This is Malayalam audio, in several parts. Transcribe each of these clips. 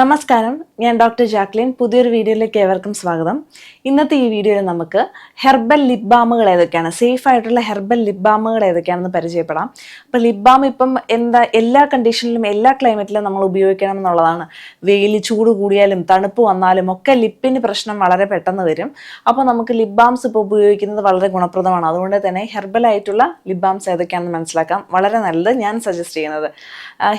നമസ്കാരം. ഞാൻ ഡോക്ടർ ജാക്ലിൻ. പുതിയൊരു വീഡിയോയിലേക്ക് ഏവർക്കും സ്വാഗതം. ഇന്നത്തെ ഈ വീഡിയോയിൽ നമുക്ക് ഹെർബൽ ലിപ് ബാമുകൾ ഏതൊക്കെയാണ്? സേഫ് ആയിട്ടുള്ള ഹെർബൽ ലിപ് ബാമുകൾ ഏതൊക്കെയാണെന്ന് പരിചയപ്പെടാം. അപ്പോൾ ലിപ് ബാം ഇപ്പം എന്താ എല്ലാ കണ്ടീഷനിലും എല്ലാ ക്ലൈമറ്റിലും നമ്മൾ ഉപയോഗിക്കണം എന്നുള്ളതാണ്. വെയിൽ ചൂട് കൂടിയാലും തണുപ്പ് വന്നാലും ഒക്കെ ലിപ്പിന് പ്രശ്നം വളരെ പെട്ടെന്ന് വരും. അപ്പോൾ നമുക്ക് ലിപ് ബാംസ് ഇപ്പോൾ ഉപയോഗിക്കുന്നത് വളരെ ഗുണപ്രദമാണ്. അതുകൊണ്ട് തന്നെ ഹെർബൽ ആയിട്ടുള്ള ലിപ് ബാംസ് ഏതൊക്കെയാണെന്ന് മനസ്സിലാക്കാം. വളരെ നല്ലത് ഞാൻ സജസ്റ്റ് ചെയ്യുന്നത്.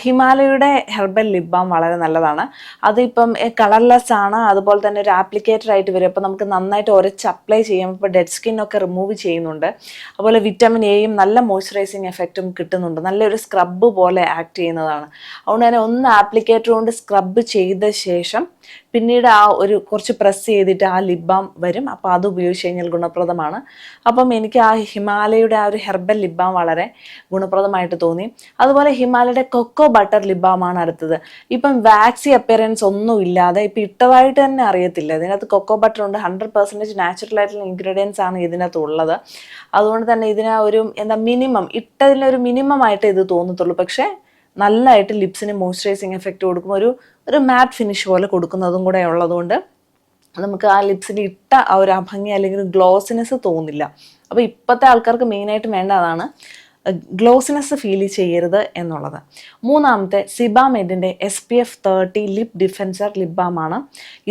ഹിമാലയയുടെ ഹെർബൽ ലിപ് ബാം വളരെ നല്ലതാണ്. അതിപ്പം കളർലെസ് ആണ്. അതുപോലെ തന്നെ ഒരു ആപ്ലിക്കേറ്റർ ആയിട്ട് വരും. അപ്പോൾ നമുക്ക് നന്നായിട്ട് ഉരച്ച് അപ്ലൈ ചെയ്യാം ഇപ്പോൾ ഡെഡ് ഒക്കെ റിമൂവ് ചെയ്യുന്നുണ്ട്. അതുപോലെ വിറ്റാമിൻ എയും നല്ല മോയ്സ്ചറൈസിങ് എഫക്റ്റും കിട്ടുന്നുണ്ട്. നല്ലൊരു സ്ക്രബ്ബ് പോലെ ആക്ട് ചെയ്യുന്നതാണ്. അതുകൊണ്ട് തന്നെ ഒന്ന് ആപ്ലിക്കേറ്റർ കൊണ്ട് സ്ക്രബ്ബ് ചെയ്ത ശേഷം പിന്നീട് ആ ഒരു കുറച്ച് പ്രസ് ചെയ്തിട്ട് ആ ലിപ് ബാം വരും. അപ്പോൾ അത് ഉപയോഗിച്ച് കഴിഞ്ഞാൽ ഗുണപ്രദമാണ്. അപ്പം എനിക്ക് ആ ഹിമാലയയുടെ ആ ഒരു ഹെർബൽ ലിപ് ബാം വളരെ ഗുണപ്രദമായിട്ട് തോന്നി. അതുപോലെ ഹിമാലയയുടെ കൊക്കോ ബട്ടർ ലിപ് അടുത്തത്. ഇപ്പം വാക്സി അപ്പിയറൻസ് ഒന്നും ഇല്ലാതെ ഇപ്പം ഇട്ടതായിട്ട് തന്നെ അറിയത്തില്ല. ഇതിനകത്ത് കൊക്കോ ബട്ടർ ഉണ്ട്. ഹൺഡ്രഡ് പെർസെന്റേജ് നാച്ചുറൽ ആയിട്ടുള്ള ഇൻഗ്രീഡിയൻസ് ആണ് ഇതിനകത്ത് ഉള്ളത്. അതുകൊണ്ട് തന്നെ ഇതിനൊരു എന്താ മിനിമം ഇട്ടതിലൊരു മിനിമം ആയിട്ട് ഇത് തോന്നത്തുള്ളൂ. പക്ഷേ നല്ലതായിട്ട് ലിപ്സിന് മോയ്സ്ചറൈസിങ് എഫക്റ്റ് കൊടുക്കും ഒരു ഒരു മാറ്റ് ഫിനിഷ് പോലെ കൊടുക്കുന്നതും കൂടെ ഉള്ളതുകൊണ്ട് നമുക്ക് ആ ലിപ്സിന് ഇട്ട ആ ഒരു അഭംഗി അല്ലെങ്കിൽ ഗ്ലോസിനെസ് തോന്നില്ല. അപ്പോൾ ഇപ്പോഴത്തെ ആൾക്കാർക്ക് മെയിനായിട്ട് വേണ്ട അതാണ് ഗ്ലോസിനെസ് ഫീൽ ചെയ്യരുത് എന്നുള്ളത്. മൂന്നാമത്തെ സിബാമെഡിന്റെ S P F thirty lip defender lip ബാമാണ്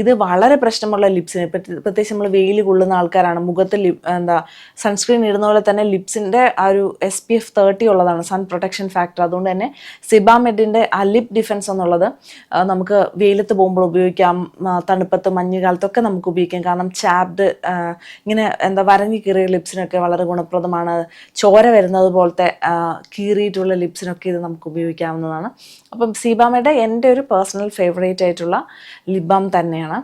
ഇത് വളരെ പ്രശ്നമുള്ള ലിപ്സിന് പ്രത്യേകിച്ച് നമ്മൾ വെയിൽ കൊള്ളുന്ന ആൾക്കാരാണ്. മുഖത്ത് എന്താ സൺസ്ക്രീൻ ഇടുന്ന പോലെ തന്നെ ലിപ്സിന്റെ ആ ഒരു എസ് പി എഫ് തേർട്ടി ഉള്ളതാണ് സൺ പ്രൊട്ടക്ഷൻ ഫാക്ടർ അതുകൊണ്ട് തന്നെ സിബാമെഡിന്റെ ആ ലിപ് ഡിഫെൻസ് എന്നുള്ളത് നമുക്ക് വെയിലത്ത് പോകുമ്പോൾ ഉപയോഗിക്കാം തണുപ്പത്ത് മഞ്ഞുകാലത്തൊക്കെ നമുക്ക് ഉപയോഗിക്കാം. കാരണം ചാപ്ഡ് ഇങ്ങനെ എന്താ വരങ്ങി കീറിയ ലിപ്സിനൊക്കെ വളരെ ഗുണപ്രദമാണ്. ചോര വരുന്നത് പോലത്തെ ആ, കീറിയിട്ടുള്ള ലിപ്സിനൊക്കെ ഇത് നമുക്ക് ഉപയോഗിക്കാവുന്നതാണ്. അപ്പം സീബാമയുടെ എന്റെ ഒരു പേഴ്സണൽ ഫേവറേറ്റ് ആയിട്ടുള്ള ലിപ് ബാം തന്നെയാണ്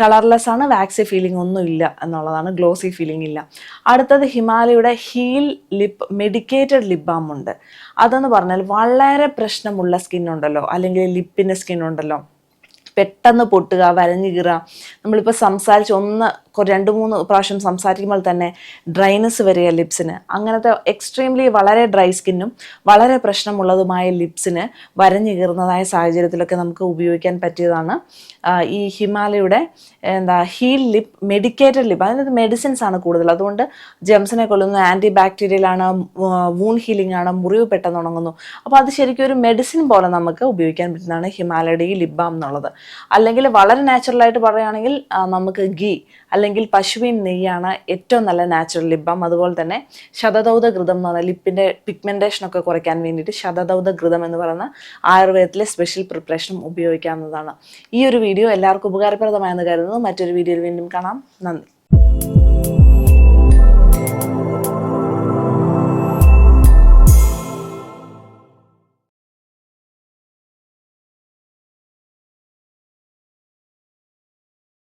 കളർലെസ് ആണ് വാക്സി ഫീലിംഗ് ഒന്നും ഇല്ല എന്നുള്ളതാണ് ഗ്ലോസി ഫീലിംഗ് ഇല്ല. അടുത്തത് ഹിമാലയയുടെ heal lip medicated lip balm ഉണ്ട്. അതെന്ന് പറഞ്ഞാൽ വളരെ പ്രശ്നമുള്ള സ്കിൻ ഉണ്ടല്ലോ അല്ലെങ്കിൽ ലിപ്പിന്റെ സ്കിൻ ഉണ്ടല്ലോ പെട്ടെന്ന് പൊട്ടുക വരഞ്ഞു കീറുക. നമ്മളിപ്പോൾ സംസാരിച്ച് ഒന്ന് രണ്ട് മൂന്ന് പ്രാവശ്യം സംസാരിക്കുമ്പോൾ തന്നെ ഡ്രൈനെസ് വരിക ലിപ്സിന്. അങ്ങനത്തെ എക്സ്ട്രീംലി വളരെ ഡ്രൈ സ്കിന്നും വളരെ പ്രശ്നമുള്ളതുമായ ലിപ്സിന് വരഞ്ഞു കീറുന്നതായ സാഹചര്യത്തിലൊക്കെ നമുക്ക് ഉപയോഗിക്കാൻ പറ്റിയതാണ്. ഈ ഹിമാലയുടെ എന്താ ഹീൽ ലിപ്പ് മെഡിക്കേറ്റഡ് ലിപ്പ് അതിനകത്ത് മെഡിസിൻസ് ആണ് കൂടുതൽ. അതുകൊണ്ട് ജെംസിനെ കൊല്ലുന്നു ആന്റി ബാക്ടീരിയൽ ആണ് വൂൺ ഹീലിംഗ് ആണ് മുറിവ് പെട്ടെന്ന് ഉണങ്ങുന്നു. അപ്പോൾ അത് ശരിക്കും ഒരു മെഡിസിൻ പോലെ നമുക്ക് ഉപയോഗിക്കാൻ പറ്റുന്നതാണ് ഹിമാലയുടെ ഈ ലിപ് ബാം എന്നുള്ളത്. അല്ലെങ്കിൽ വളരെ നാച്ചുറലായിട്ട് പറയുകയാണെങ്കിൽ നമുക്ക് ഗീ അല്ലെങ്കിൽ പശുവിൻ നെയ്യാണ് ഏറ്റവും നല്ല നാച്ചുറൽ ലിപ് അതുപോലെ തന്നെ ശതദൗത ഘൃതം എന്ന് പറഞ്ഞാൽ ലിപ്പിന്റെ പിഗ്മെന്റേഷൻ ഒക്കെ കുറയ്ക്കാൻ വേണ്ടിയിട്ട് ശതദൗത ഘൃതം എന്ന് പറയുന്ന ആയുർവേദത്തിലെ സ്പെഷ്യൽ പ്രിപ്പറേഷനും ഉപയോഗിക്കാവുന്നതാണ്. ഈ ഒരു വീഡിയോ എല്ലാവർക്കും ഉപകാരപ്രദമായെന്ന് കരുതുന്നു. മറ്റൊരു വീഡിയോയിൽ വീണ്ടും കാണാം. നന്ദി.